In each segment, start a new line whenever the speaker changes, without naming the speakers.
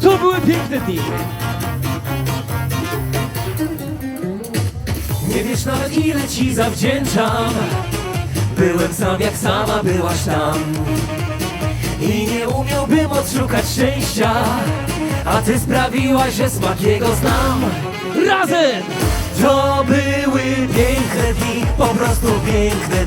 To były piękne dni.
Nie wiesz nawet ile ci zawdzięczam. Byłem sam jak sama byłaś tam. I nie umiałbym odszukać szczęścia. A ty sprawiłaś, że smak jego znam.
Razem!
To były piękne dni, po prostu piękne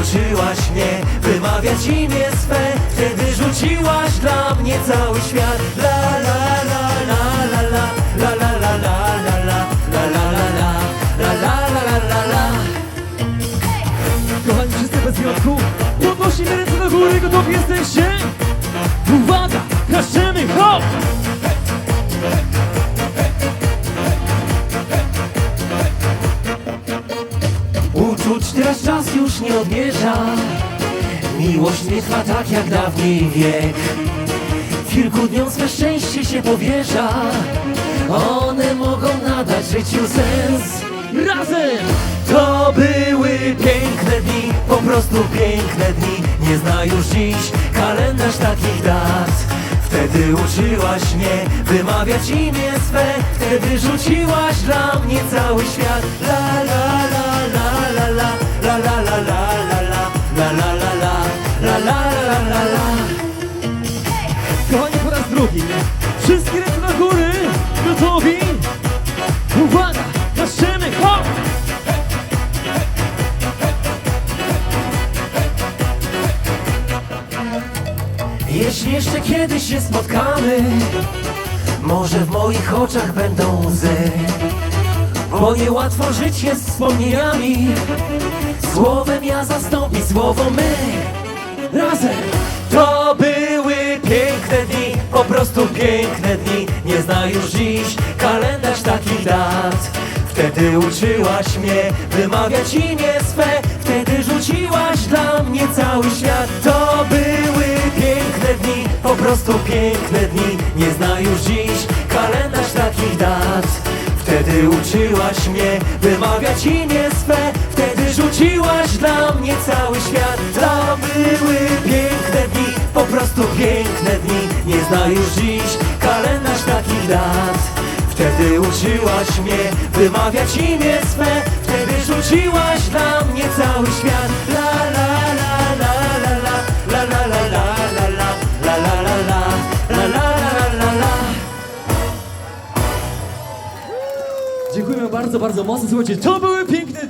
uczyłaś mnie wymawiać imię swe Wtedy rzuciłaś dla mnie cały świat La la la la la la La la la la la la La la la la La la la la la
Kochani wszyscy bez wyjątku, podnosimy ręce do góry, gotowi jesteście? Uwaga, klaszczemy,
Uczuć teraz czas już nie odmierza. Miłość nie trwa tak jak dawniej wiek. Kilku dniom swe szczęście się powierza. One mogą nadać życiu sens.
Razem!
To były piękne dni, po prostu piękne dni. Nie zna już dziś kalendarz takich dat. Wtedy uczyłaś mnie wymawiać imię swe. Wtedy rzuciłaś dla mnie cały świat. La la la
drugi, wszystkie ręce do góry, gotowi? Uwaga, klaszczemy, hop!
Jeśli jeszcze kiedyś się spotkamy Może w moich oczach będą łzy. Bo niełatwo żyć jest wspomnieniami. Słowem ja zastąpi słowo my. Razem. To Po prostu piękne dni Nie zna już dziś kalendarz takich dat. Wtedy uczyłaś mnie wymawiać imię swe Wtedy rzuciłaś dla mnie cały świat. To były piękne dni, po prostu piękne dni Nie zna już dziś kalendarz takich dat. Wtedy uczyłaś mnie wymawiać imię swe Wtedy rzuciłaś dla mnie cały świat. To były piękne dni, po prostu piękne dni Nie zna już dziś kalendarz takich dat Wtedy uczyłaś mnie wymawiać imię swe Wtedy rzuciłaś dla mnie cały świat La la la la la la La la la la la la La la la la
Dziękujemy bardzo, bardzo mocno. Słuchajcie, to były piękne